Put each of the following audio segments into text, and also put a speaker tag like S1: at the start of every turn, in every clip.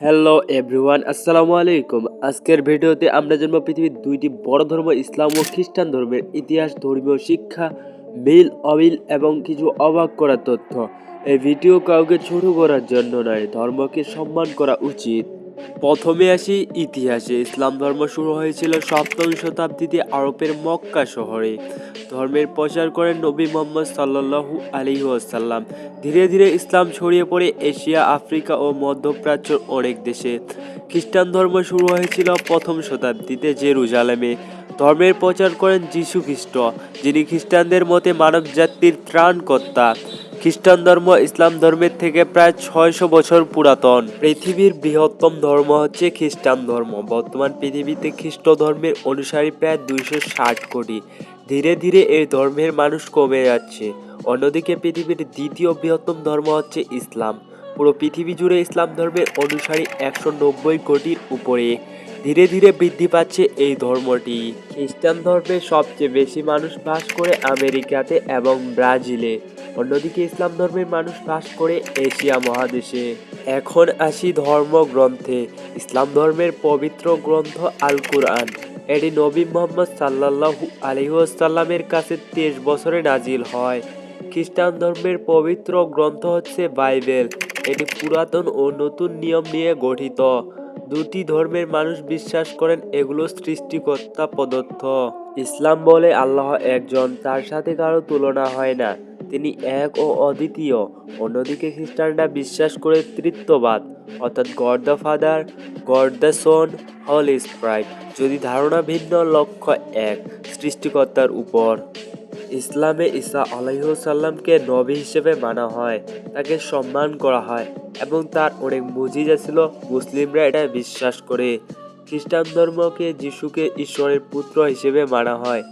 S1: Hello everyone আসসালামু আলাইকুম। আজকের ভিডিওতে আমরা জন্ম পৃথিবীর দুইটি বড় ধর্ম, ইসলাম ও খ্রিস্টান ধর্মের ইতিহাস, ধর্মীয় শিক্ষা, মিল, অমিল এবং কিছু অবাক করা তথ্য। এই ভিডিও কাউকে ছোট করার জন্য নয়, ধর্মকে সম্মান করা উচিত। প্রথমে আসি ইতিহাসে। ইসলাম ধর্ম শুরু হয়েছিল সপ্তম শতাব্দীতে আরবের মক্কা শহরে। ধর্মের প্রচার করেন নবী মোহাম্মদ সাল্লাল্লাহু আলাইহি ওয়াসাল্লাম। ধীরে ধীরে ইসলাম ছড়িয়ে পড়ে এশিয়া, আফ্রিকা ও মধ্যপ্রাচ্যের অনেক দেশে। খ্রিস্টান ধর্ম শুরু হয়েছিল প্রথম শতাব্দীতে জেরুজালেমে। ধর্মের প্রচার করেন যীশু খ্রিস্ট যিনি খ্রিস্টানদের মতে মানব জাতির ত্রাণকর্তা। খ্রিস্টান ধর্ম, ইসলাম ধর্মের থেকে প্রায় ছয়শো বছর পুরাতন। পৃথিবীর বৃহত্তম ধর্ম হচ্ছে খ্রিস্টান ধর্ম। বর্তমান পৃথিবীতে খ্রিস্ট ধর্মের অনুসারী প্রায় দুইশো ষাট কোটি। ধীরে ধীরে এই ধর্মের মানুষ কমে যাচ্ছে। অন্যদিকে পৃথিবীর দ্বিতীয় বৃহত্তম ধর্ম হচ্ছে ইসলাম। পুরো পৃথিবী জুড়ে ইসলাম ধর্মের অনুসারী একশো নব্বই কোটির উপরে। ধীরে ধীরে বৃদ্ধি পাচ্ছে এই ধর্মটি। খ্রিস্টান ধর্মে সবচেয়ে বেশি মানুষ বাস করে আমেরিকাতে এবং ব্রাজিলে। অন্যদিকে ইসলাম ধর্মের মানুষ বাস করে এশিয়া মহাদেশে। এখন আসি ধর্মগ্রন্থে। ইসলাম ধর্মের পবিত্র গ্রন্থ আল কুরআন এটি নবী মোহাম্মদ সাল্লাল্লাহু আলহিউসাল্লামের কাছে তেইশ বছরে নাজিল হয়। খ্রিস্টান ধর্মের পবিত্র গ্রন্থ হচ্ছে বাইবেল। এটি পুরাতন ও নতুন নিয়ম নিয়ে গঠিত। দুটি ধর্মের মানুষ বিশ্বাস করেন, এগুলো সৃষ্টিকর্তা প্রদত্ত। ইসলাম বলে আল্লাহ একজন, তার সাথে কারও তুলনা হয় না। তিনি এক ও অদ্বিতীয়। অন্যদিকে খ্রিস্টানরা বিশ্বাস করে তৃত্ববাদ। অর্থাৎ God the Father God the Son হল স্প্রাইট যদি ধারণা ভিন্ন, লক্ষ্য এক, সৃষ্টিকর্তার উপর। ইসলামে ঈসা আলাইসাল্লামকে নবী হিসেবে মানা হয়, তাকে সম্মান করা হয় এবং তার অনেক মুজিজা ছিল, মুসলিমরা এটা বিশ্বাস করে। খ্রিস্টান ধর্মকে যিশুকে ঈশ্বরের পুত্র হিসেবে মানা হয়।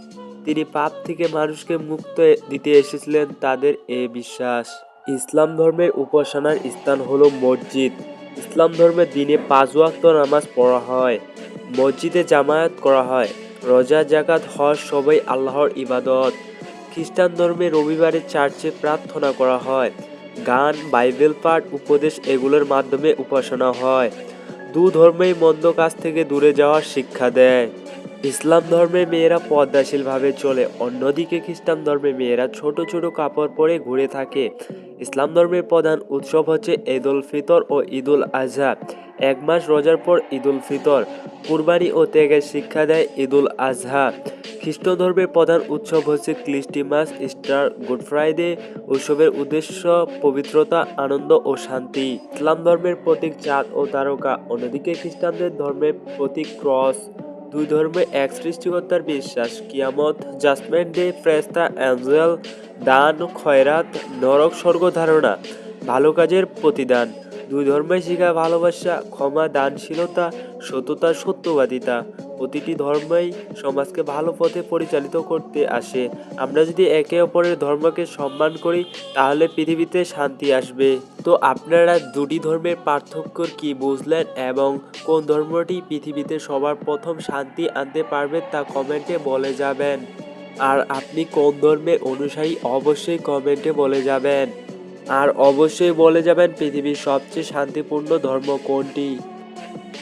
S1: তিনি পাপ থেকে মানুষকে মুক্ত দিতে এসেছিলেন তাদের এ বিশ্বাস। ইসলাম ধর্মের উপাসনার স্থান হলো মসজিদ। ইসলাম ধর্মের দিনে পাঁচ ওয়াক্ত নামাজ পড়া হয়। মসজিদে জামায়াত করা হয়। রোজা জাকাত হজ সবাই আল্লাহর ইবাদত। খ্রিস্টান ধর্মে রবিবারে চার্চে প্রার্থনা করা হয়। গান, বাইবেল পাঠ, উপদেশ এগুলোর মাধ্যমে উপাসনা হয়। দু ধর্মেই মন্দ কাজ থেকে দূরে যাওয়ার শিক্ষা দেয়। ইসলাম ধর্মে মেয়েরা পদ্মাশীলভাবে চলে, অন্যদিকে খ্রিস্টান ধর্মে মেয়েরা ছোট ছোট কাপড় পরে ঘুরে থাকে। ইসলাম ধর্মের প্রধান উৎসব হচ্ছে ঈদ উল ফিতর ও ঈদ উল আজহা এক মাস রোজার পর ঈদ উল ফিতর, কুরবানি ও ত্যাগের শিক্ষা দেয় ঈদ উল আজহা খ্রিস্ট ধর্মের প্রধান উৎসব হচ্ছে ক্রিস্টিমাস ইস্টার, গুড ফ্রাইডে, উৎসবের উদ্দেশ্য পবিত্রতা, আনন্দ ও শান্তি। ইসলাম ধর্মের প্রতীক চাঁদ ও তারকা, অন্যদিকে খ্রিস্টানদের ধর্মের প্রতীক ক্রস। দুই ধর্মে এক সৃষ্টিকর্তার বিশ্বাস। কিয়ামত, জাজমেন্ট ডে, ফ্রেস্তা, অ্যাঞ্জেল, দান, খয়রাত, নরক, স্বর্গ ধারণা, ভালো কাজের প্রতিদান। দুই ধর্মে শেখা ভালোবাসা, ক্ষমা, দানশীলতা, সততা, সত্যবাদিতা। প্রতিটি ধর্মই সমাজকে ভালো পথে পরিচালিত করতে আসে। আমরা যদি একে অপরের ধর্মকে সম্মান করি, তাহলে পৃথিবীতে শান্তি আসবে। তো আপনারা দুটি ধর্মের পার্থক্য কি বুঝলেন এবং কোন ধর্মটি পৃথিবীতে সবার প্রথম শান্তি আনতে পারবে তা কমেন্টে বলে যাবেন। আর আপনি কোন ধর্মের অনুসারী, অবশ্যই কমেন্টে বলে যাবেন। আর অবশ্যই বলে যাবেন পৃথিবীর সবচেয়ে শান্তিপূর্ণ ধর্ম কোনটি?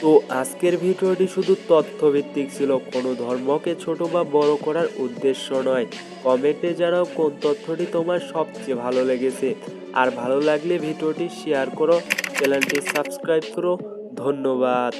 S1: তো আজকের ভিডিওটি শুধু তথ্যভিত্তিক ছিল, কোনো ধর্মকে ছোট বা বড় করার উদ্দেশ্য নয়। কমেন্টে জানাও কোন তথ্যটি তোমার সবচেয়ে ভালো লেগেছে। আর ভালো লাগলে ভিডিওটি শেয়ার করো, চ্যানেলটি সাবস্ক্রাইব করো। ধন্যবাদ।